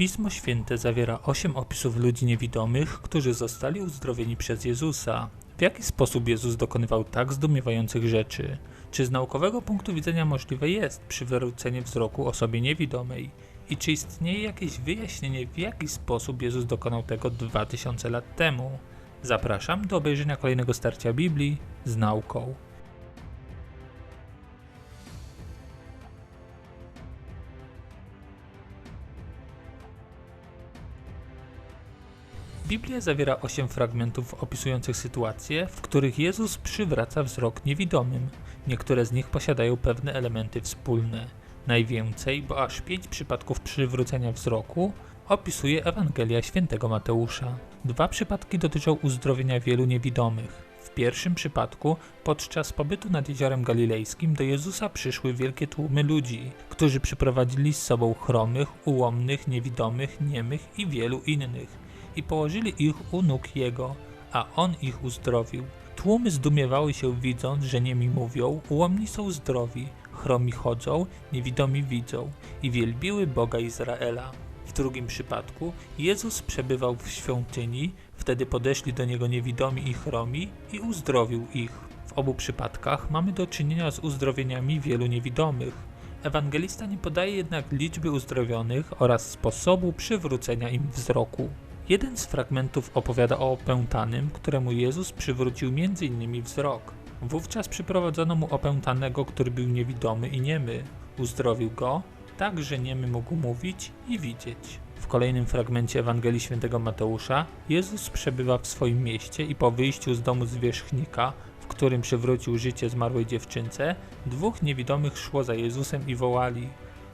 Pismo Święte zawiera osiem opisów ludzi niewidomych, którzy zostali uzdrowieni przez Jezusa. W jaki sposób Jezus dokonywał tak zdumiewających rzeczy? Czy z naukowego punktu widzenia możliwe jest przywrócenie wzroku osobie niewidomej? I czy istnieje jakieś wyjaśnienie, w jaki sposób Jezus dokonał tego 2000 lat temu? Zapraszam do obejrzenia kolejnego starcia Biblii z nauką. Biblia zawiera osiem fragmentów opisujących sytuacje, w których Jezus przywraca wzrok niewidomym. Niektóre z nich posiadają pewne elementy wspólne. Najwięcej, bo aż pięć przypadków przywrócenia wzroku, opisuje Ewangelia Świętego Mateusza. Dwa przypadki dotyczą uzdrowienia wielu niewidomych. W pierwszym przypadku, podczas pobytu nad jeziorem galilejskim, do Jezusa przyszły wielkie tłumy ludzi, którzy przyprowadzili z sobą chromych, ułomnych, niewidomych, niemych i wielu innych i położyli ich u nóg Jego, a On ich uzdrowił. Tłumy zdumiewały się widząc, że niemi mówią, ułomni są zdrowi, chromi chodzą, niewidomi widzą i wielbiły Boga Izraela. W drugim przypadku Jezus przebywał w świątyni, wtedy podeszli do Niego niewidomi i chromi i uzdrowił ich. W obu przypadkach mamy do czynienia z uzdrowieniami wielu niewidomych. Ewangelista nie podaje jednak liczby uzdrowionych oraz sposobu przywrócenia im wzroku. Jeden z fragmentów opowiada o opętanym, któremu Jezus przywrócił m.in. wzrok. Wówczas przyprowadzono mu opętanego, który był niewidomy i niemy. Uzdrowił go, tak że niemy mógł mówić i widzieć. W kolejnym fragmencie Ewangelii Świętego Mateusza Jezus przebywa w swoim mieście i po wyjściu z domu zwierzchnika, w którym przywrócił życie zmarłej dziewczynce, dwóch niewidomych szło za Jezusem i wołali: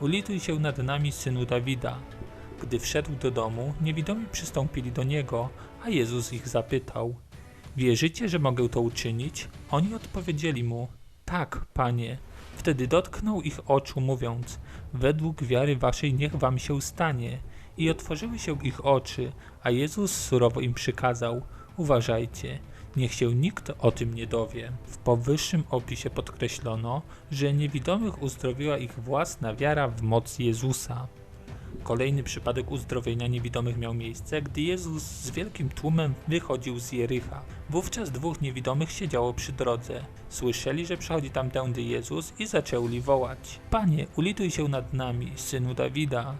Ulituj się nad nami, synu Dawida. Gdy wszedł do domu, niewidomi przystąpili do niego, a Jezus ich zapytał: Wierzycie, że mogę to uczynić? Oni odpowiedzieli mu: Tak, panie. Wtedy dotknął ich oczu, mówiąc: Według wiary waszej niech wam się stanie. I otworzyły się ich oczy, a Jezus surowo im przykazał: Uważajcie, niech się nikt o tym nie dowie. W powyższym opisie podkreślono, że niewidomych uzdrowiła ich własna wiara w moc Jezusa. Kolejny przypadek uzdrowienia niewidomych miał miejsce, gdy Jezus z wielkim tłumem wychodził z Jericha. Wówczas dwóch niewidomych siedziało przy drodze. Słyszeli, że przychodzi tamtędy Jezus i zaczęli wołać: Panie, ulituj się nad nami, synu Dawida.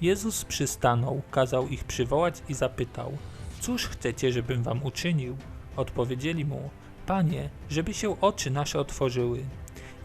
Jezus przystanął, kazał ich przywołać i zapytał: Cóż chcecie, żebym wam uczynił? Odpowiedzieli mu: Panie, żeby się oczy nasze otworzyły.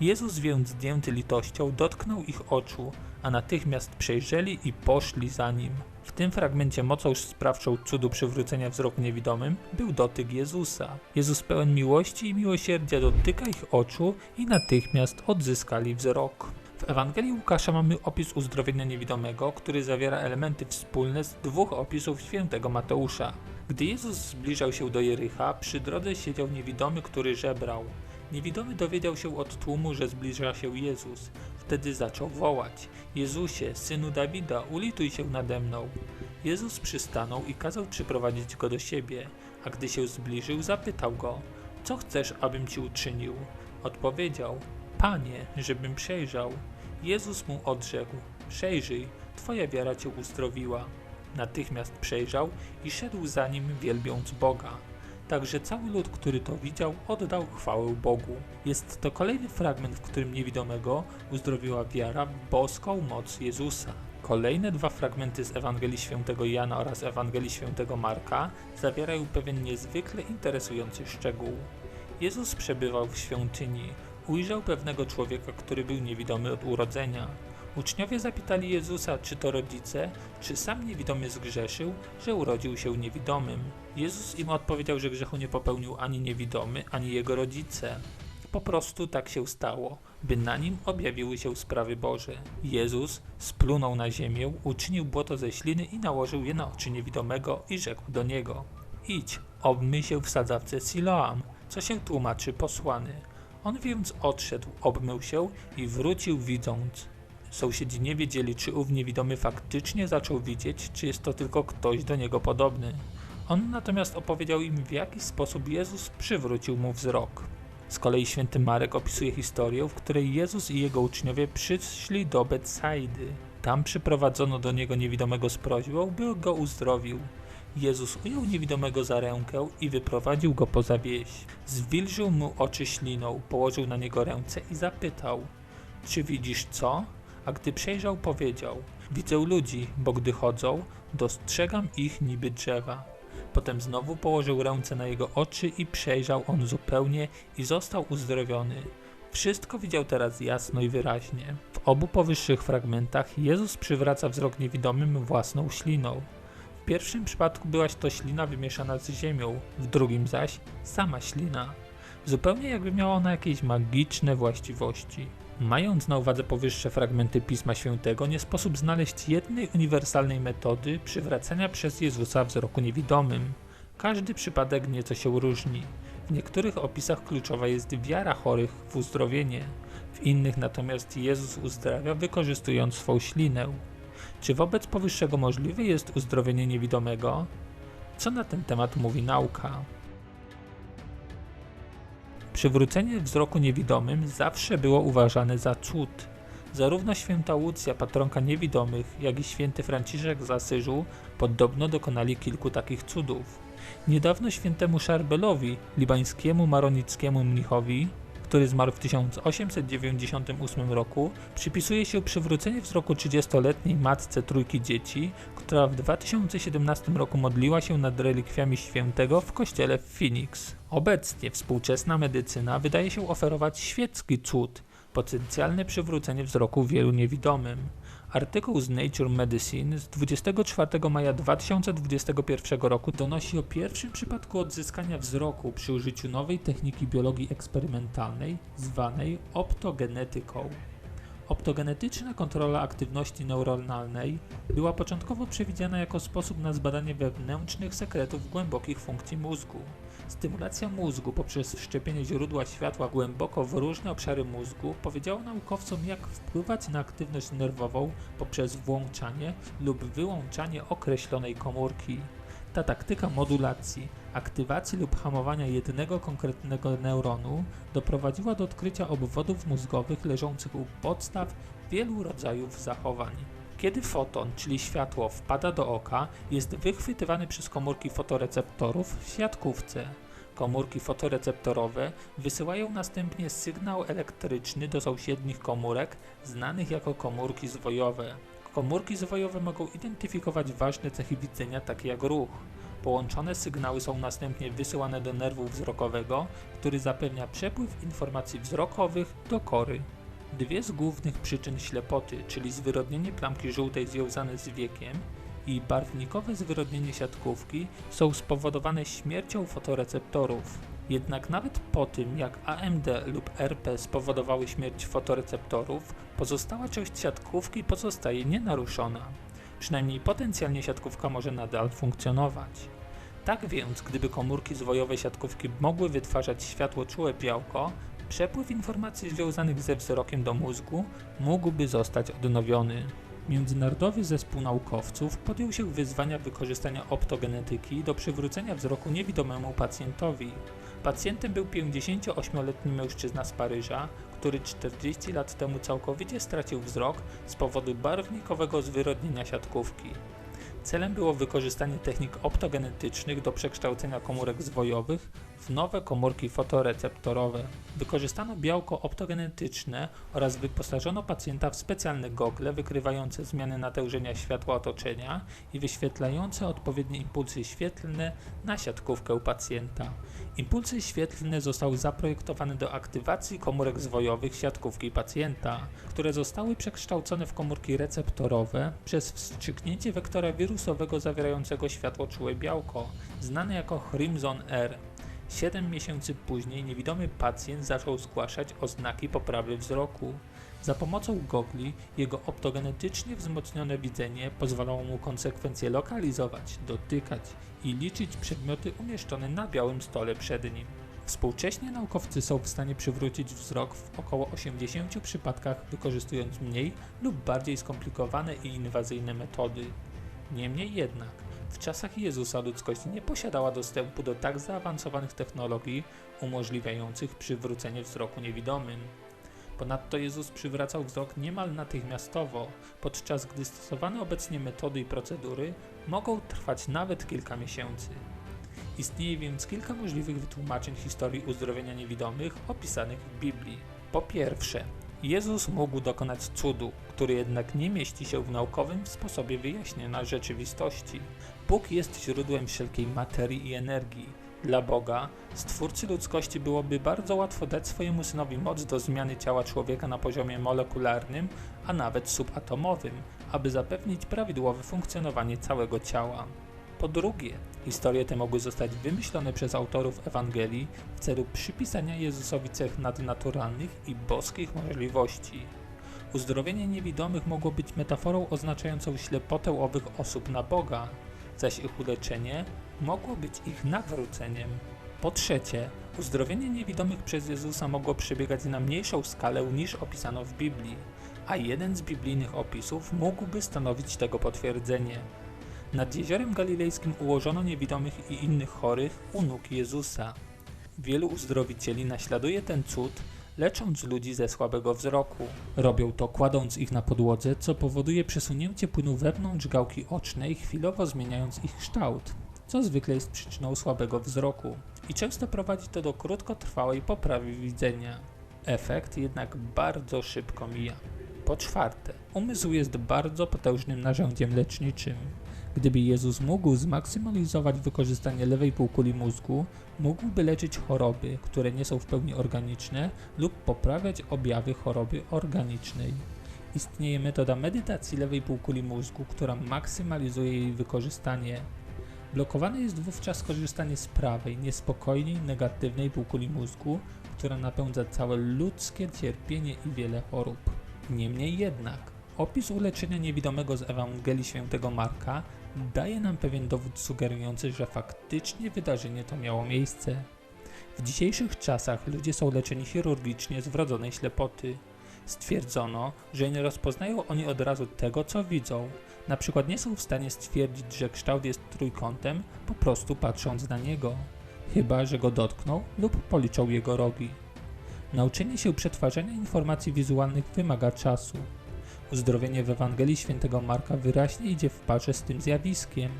Jezus więc zdjęty litością dotknął ich oczu, a natychmiast przejrzeli i poszli za nim. W tym fragmencie mocą sprawczą cudu przywrócenia wzroku niewidomym był dotyk Jezusa. Jezus pełen miłości i miłosierdzia dotyka ich oczu i natychmiast odzyskali wzrok. W Ewangelii Łukasza mamy opis uzdrowienia niewidomego, który zawiera elementy wspólne z dwóch opisów świętego Mateusza. Gdy Jezus zbliżał się do Jericha, przy drodze siedział niewidomy, który żebrał. Niewidomy dowiedział się od tłumu, że zbliża się Jezus. Wtedy zaczął wołać: Jezusie, synu Dawida, ulituj się nade mną. Jezus przystanął i kazał przyprowadzić go do siebie, a gdy się zbliżył, zapytał go: Co chcesz, abym ci uczynił? Odpowiedział: Panie, żebym przejrzał. Jezus mu odrzekł: Przejrzyj, twoja wiara cię uzdrowiła. Natychmiast przejrzał i szedł za nim, wielbiąc Boga. Także cały lud, który to widział, oddał chwałę Bogu. Jest to kolejny fragment, w którym niewidomego uzdrowiła wiara boską moc Jezusa. Kolejne dwa fragmenty z Ewangelii Świętego Jana oraz Ewangelii Świętego Marka zawierają pewien niezwykle interesujący szczegół. Jezus przebywał w świątyni, ujrzał pewnego człowieka, który był niewidomy od urodzenia. Uczniowie zapytali Jezusa, czy to rodzice, czy sam niewidomy zgrzeszył, że urodził się niewidomym. Jezus im odpowiedział, że grzechu nie popełnił ani niewidomy, ani jego rodzice. Po prostu tak się stało, by na nim objawiły się sprawy Boże. Jezus splunął na ziemię, uczynił błoto ze śliny i nałożył je na oczy niewidomego i rzekł do niego: Idź, obmyj się w sadzawce Siloam, co się tłumaczy posłany. On więc odszedł, obmył się i wrócił widząc. Sąsiedzi nie wiedzieli, czy ów niewidomy faktycznie zaczął widzieć, czy jest to tylko ktoś do niego podobny. On natomiast opowiedział im, w jaki sposób Jezus przywrócił mu wzrok. Z kolei święty Marek opisuje historię, w której Jezus i jego uczniowie przyszli do Betsaidy. Tam przyprowadzono do niego niewidomego z prośbą, by go uzdrowił. Jezus ujął niewidomego za rękę i wyprowadził go poza wieś. Zwilżył mu oczy śliną, położył na niego ręce i zapytał: Czy widzisz co? A gdy przejrzał, powiedział: Widzę ludzi, bo gdy chodzą, dostrzegam ich niby drzewa. Potem znowu położył ręce na jego oczy i przejrzał on zupełnie i został uzdrowiony. Wszystko widział teraz jasno i wyraźnie. W obu powyższych fragmentach Jezus przywraca wzrok niewidomym własną śliną. W pierwszym przypadku byłaś to ślina wymieszana z ziemią, w drugim zaś sama ślina. Zupełnie jakby miała ona jakieś magiczne właściwości. Mając na uwadze powyższe fragmenty Pisma Świętego, nie sposób znaleźć jednej uniwersalnej metody przywracania przez Jezusa wzroku niewidomym. Każdy przypadek nieco się różni. W niektórych opisach kluczowa jest wiara chorych w uzdrowienie, w innych natomiast Jezus uzdrawia wykorzystując swą ślinę. Czy wobec powyższego możliwe jest uzdrowienie niewidomego? Co na ten temat mówi nauka? Przywrócenie wzroku niewidomym zawsze było uważane za cud. Zarówno święta Łucja, patronka niewidomych, jak i święty Franciszek z Asyżu podobno dokonali kilku takich cudów. Niedawno świętemu Szarbelowi, libańskiemu maronickiemu mnichowi, który zmarł w 1898 roku, przypisuje się przywrócenie wzroku 30-letniej matce trójki dzieci, która w 2017 roku modliła się nad relikwiami świętego w kościele w Phoenix. Obecnie współczesna medycyna wydaje się oferować świecki cud, potencjalne przywrócenie wzroku wielu niewidomym. Artykuł z Nature Medicine z 24 maja 2021 roku donosi o pierwszym przypadku odzyskania wzroku przy użyciu nowej techniki biologii eksperymentalnej zwanej optogenetyką. Optogenetyczna kontrola aktywności neuronalnej była początkowo przewidziana jako sposób na zbadanie wewnętrznych sekretów głębokich funkcji mózgu. Stymulacja mózgu poprzez wszczepienie źródła światła głęboko w różne obszary mózgu powiedziała naukowcom, jak wpływać na aktywność nerwową poprzez włączanie lub wyłączanie określonej komórki. Ta taktyka modulacji, aktywacji lub hamowania jednego konkretnego neuronu doprowadziła do odkrycia obwodów mózgowych leżących u podstaw wielu rodzajów zachowań. Kiedy foton, czyli światło, wpada do oka, jest wychwytywany przez komórki fotoreceptorów w siatkówce. Komórki fotoreceptorowe wysyłają następnie sygnał elektryczny do sąsiednich komórek, znanych jako komórki zwojowe. Komórki zwojowe mogą identyfikować ważne cechy widzenia, takie jak ruch. Połączone sygnały są następnie wysyłane do nerwu wzrokowego, który zapewnia przepływ informacji wzrokowych do kory. Dwie z głównych przyczyn ślepoty, czyli zwyrodnienie plamki żółtej związane z wiekiem i barwnikowe zwyrodnienie siatkówki, są spowodowane śmiercią fotoreceptorów. Jednak nawet po tym, jak AMD lub RP spowodowały śmierć fotoreceptorów, pozostała część siatkówki pozostaje nienaruszona. Przynajmniej potencjalnie siatkówka może nadal funkcjonować. Tak więc, gdyby komórki zwojowe siatkówki mogły wytwarzać światło czułe białko, przepływ informacji związanych ze wzrokiem do mózgu mógłby zostać odnowiony. Międzynarodowy zespół naukowców podjął się wyzwania wykorzystania optogenetyki do przywrócenia wzroku niewidomemu pacjentowi. Pacjentem był 58-letni mężczyzna z Paryża, który 40 lat temu całkowicie stracił wzrok z powodu barwnikowego zwyrodnienia siatkówki. Celem było wykorzystanie technik optogenetycznych do przekształcenia komórek zwojowych w nowe komórki fotoreceptorowe. Wykorzystano białko optogenetyczne oraz wyposażono pacjenta w specjalne gogle wykrywające zmiany natężenia światła otoczenia i wyświetlające odpowiednie impulsy świetlne na siatkówkę pacjenta. Impulsy świetlne zostały zaprojektowane do aktywacji komórek zwojowych siatkówki pacjenta, które zostały przekształcone w komórki receptorowe przez wstrzyknięcie wektora wirusowego zawierającego światło czułe białko, znane jako Crimson R. Siedem miesięcy później niewidomy pacjent zaczął zgłaszać oznaki poprawy wzroku. Za pomocą gogli jego optogenetycznie wzmocnione widzenie pozwalało mu konsekwencje lokalizować, dotykać i liczyć przedmioty umieszczone na białym stole przed nim. Współcześnie naukowcy są w stanie przywrócić wzrok w około 80 przypadkach wykorzystując mniej lub bardziej skomplikowane i inwazyjne metody. Niemniej jednak, w czasach Jezusa ludzkość nie posiadała dostępu do tak zaawansowanych technologii umożliwiających przywrócenie wzroku niewidomym. Ponadto Jezus przywracał wzrok niemal natychmiastowo, podczas gdy stosowane obecnie metody i procedury mogą trwać nawet kilka miesięcy. Istnieje więc kilka możliwych wytłumaczeń historii uzdrowienia niewidomych opisanych w Biblii. Po pierwsze, Jezus mógł dokonać cudu, który jednak nie mieści się w naukowym sposobie wyjaśnienia rzeczywistości. Bóg jest źródłem wszelkiej materii i energii. Dla Boga, stwórcy ludzkości, byłoby bardzo łatwo dać swojemu synowi moc do zmiany ciała człowieka na poziomie molekularnym, a nawet subatomowym, aby zapewnić prawidłowe funkcjonowanie całego ciała. Po drugie, historie te mogły zostać wymyślone przez autorów Ewangelii w celu przypisania Jezusowi cech nadnaturalnych i boskich możliwości. Uzdrowienie niewidomych mogło być metaforą oznaczającą ślepotę owych osób na Boga, zaś ich uleczenie mogło być ich nawróceniem. Po trzecie, uzdrowienie niewidomych przez Jezusa mogło przebiegać na mniejszą skalę niż opisano w Biblii, a jeden z biblijnych opisów mógłby stanowić tego potwierdzenie. Nad jeziorem galilejskim ułożono niewidomych i innych chorych u nóg Jezusa. Wielu uzdrowicieli naśladuje ten cud, lecząc ludzi ze słabego wzroku. Robią to kładąc ich na podłodze, co powoduje przesunięcie płynu wewnątrz gałki ocznej, chwilowo zmieniając ich kształt, co zwykle jest przyczyną słabego wzroku i często prowadzi to do krótkotrwałej poprawy widzenia. Efekt jednak bardzo szybko mija. Po czwarte, umysł jest bardzo potężnym narzędziem leczniczym. Gdyby Jezus mógł zmaksymalizować wykorzystanie lewej półkuli mózgu, mógłby leczyć choroby, które nie są w pełni organiczne lub poprawiać objawy choroby organicznej. Istnieje metoda medytacji lewej półkuli mózgu, która maksymalizuje jej wykorzystanie. Blokowane jest wówczas korzystanie z prawej, niespokojnej, negatywnej półkuli mózgu, która napędza całe ludzkie cierpienie i wiele chorób. Niemniej jednak, opis uleczenia niewidomego z Ewangelii Świętego Marka daje nam pewien dowód sugerujący, że faktycznie wydarzenie to miało miejsce. W dzisiejszych czasach ludzie są leczeni chirurgicznie z wrodzonej ślepoty. Stwierdzono, że nie rozpoznają oni od razu tego, co widzą. Na przykład nie są w stanie stwierdzić, że kształt jest trójkątem, po prostu patrząc na niego. Chyba, że go dotkną lub policzą jego rogi. Nauczenie się przetwarzania informacji wizualnych wymaga czasu. Uzdrowienie w Ewangelii Świętego Marka wyraźnie idzie w parze z tym zjawiskiem.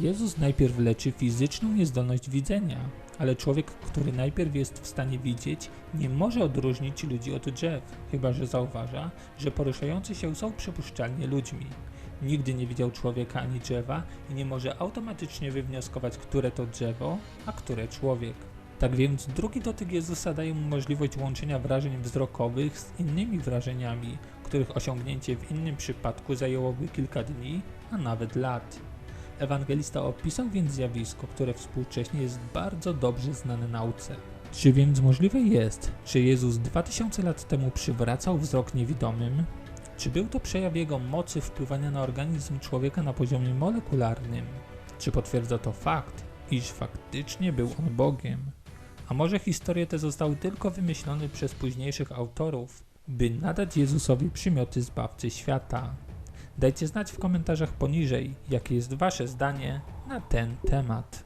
Jezus najpierw leczy fizyczną niezdolność widzenia, ale człowiek, który najpierw jest w stanie widzieć, nie może odróżnić ludzi od drzew, chyba że zauważa, że poruszający się są przypuszczalnie ludźmi. Nigdy nie widział człowieka ani drzewa i nie może automatycznie wywnioskować, które to drzewo, a które człowiek. Tak więc drugi dotyk Jezusa daje mu możliwość łączenia wrażeń wzrokowych z innymi wrażeniami, których osiągnięcie w innym przypadku zajęłoby kilka dni, a nawet lat. Ewangelista opisał więc zjawisko, które współcześnie jest bardzo dobrze znane nauce. Czy więc możliwe jest, że Jezus 2000 lat temu przywracał wzrok niewidomym? Czy był to przejaw jego mocy wpływania na organizm człowieka na poziomie molekularnym? Czy potwierdza to fakt, iż faktycznie był on Bogiem? A może historie te zostały tylko wymyślone przez późniejszych autorów, by nadać Jezusowi przymioty zbawcy świata? Dajcie znać w komentarzach poniżej, jakie jest Wasze zdanie na ten temat.